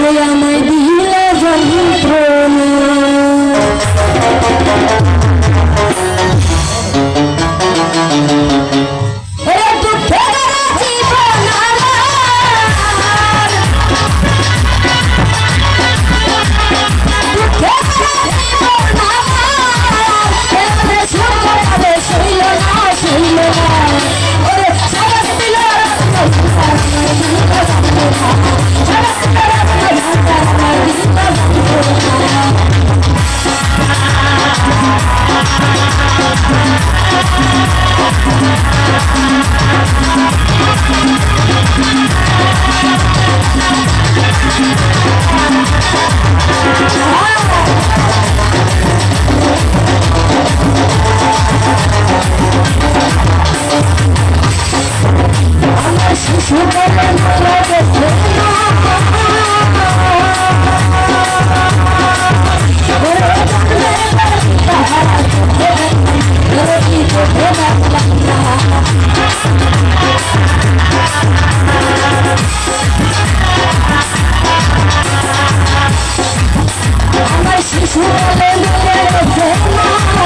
Korean She's running away from